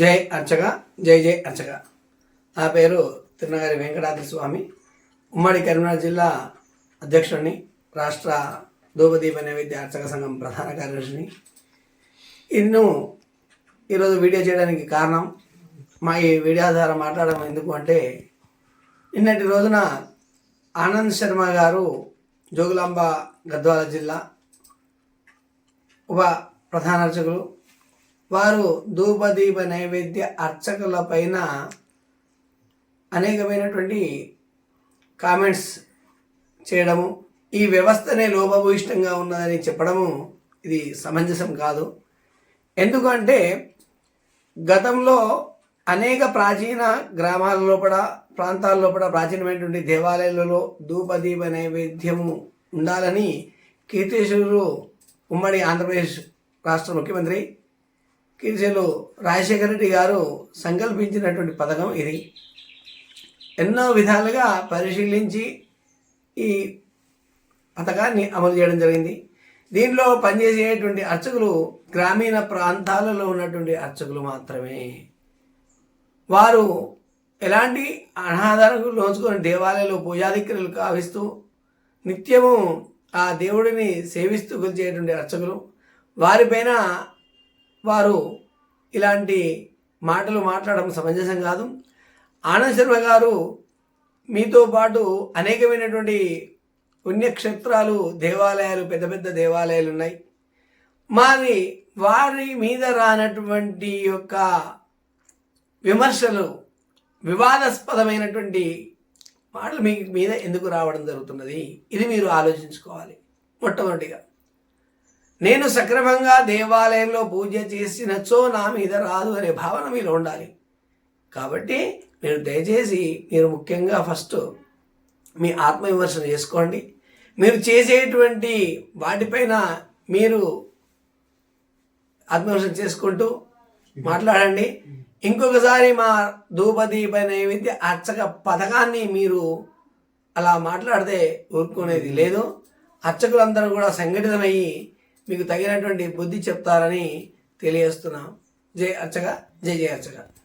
జై అర్చక జై జై అర్చక. నా పేరు తిరునగారి వెంకటాద్రి స్వామి. ఉమ్మడి కరీంనగర్ జిల్లా అధ్యక్షుడిని రాష్ట్ర ధూపదీప నైవేద్య అర్చక సంఘం ప్రధాన కార్యదర్శిని. ఇన్ను ఈరోజు వీడియో చేయడానికి కారణం మా ఈ వీడియో ద్వారా మాట్లాడడం ఎందుకు అంటే నిన్నటి రోజున ఆనంద్ శర్మ గారు జోగులాంబ గద్వాల జిల్లా ఉప ప్రధాన అర్చకులు వారు ధూపదీప నైవేద్య అర్చకుల పైన అనేకమైనటువంటి కామెంట్స్ చేయడము ఈ వ్యవస్థనే లోపభూయిష్టంగా ఉన్నదని చెప్పడము ఇది సమంజసం కాదు. ఎందుకంటే గతంలో అనేక ప్రాచీన గ్రామాల లోపల ప్రాంతాల లోపల ప్రాచీనమైనటువంటి దేవాలయాలలో ధూపదీప నైవేద్యము ఉండాలని కీర్తేశ్వరులు ఉమ్మడి ఆంధ్రప్రదేశ్ రాష్ట్ర ముఖ్యమంత్రి కీర్తిశేలు రాజశేఖర రెడ్డి గారు సంకల్పించినటువంటి పథకం ఇది. ఎన్నో విధాలుగా పరిశీలించి ఈ పథకాన్ని అమలు చేయడం జరిగింది. దీనిలో పనిచేసేటువంటి అర్చకులు గ్రామీణ ప్రాంతాలలో ఉన్నటువంటి అర్చకులు మాత్రమే. వారు ఎలాంటి అనాధారకు లోంచుకొని దేవాలయంలో పూజాధిక్యులు కావిస్తూ నిత్యము ఆ దేవుడిని సేవిస్తూ కొలిచేటువంటి అర్చకులు. వారిపైన వారు ఇలాంటి మాటలు మాట్లాడడం సమంజసం కాదు. ఆనంద్ శర్మ గారు మీతో పాటు అనేకమైనటువంటి పుణ్యక్షేత్రాలు దేవాలయాలు పెద్ద పెద్ద దేవాలయాలు ఉన్నాయి. మరి వారి మీద రానటువంటి యొక్క విమర్శలు వివాదాస్పదమైనటువంటి మాటలు మీ మీద ఎందుకు రావడం జరుగుతున్నది? ఇది మీరు ఆలోచించుకోవాలి మొట్టమొదటిగా. నేను సక్రమంగా దేవాలయంలో పూజ చేసినచో నా మీద రాదు అనే భావన మీలో ఉండాలి. కాబట్టి మీరు దయచేసి మీరు ముఖ్యంగా ఫస్ట్ మీ ఆత్మవిమర్శన చేసుకోండి. మీరు చేసేటువంటి వాటిపైన మీరు ఆత్మవిమర్శన చేసుకుంటూ మాట్లాడండి. ఇంకొకసారి మా ధూపదీప నైవేద్య అర్చక పథకాన్ని మీరు అలా మాట్లాడితే ఊరుకునేది లేదు. అర్చకులందరూ కూడా సంఘటితమయ్యి మీకు తగినటువంటి బుద్ధి చెప్తారని తెలియజేస్తున్నాం. జై అర్చక జై జై అర్చక.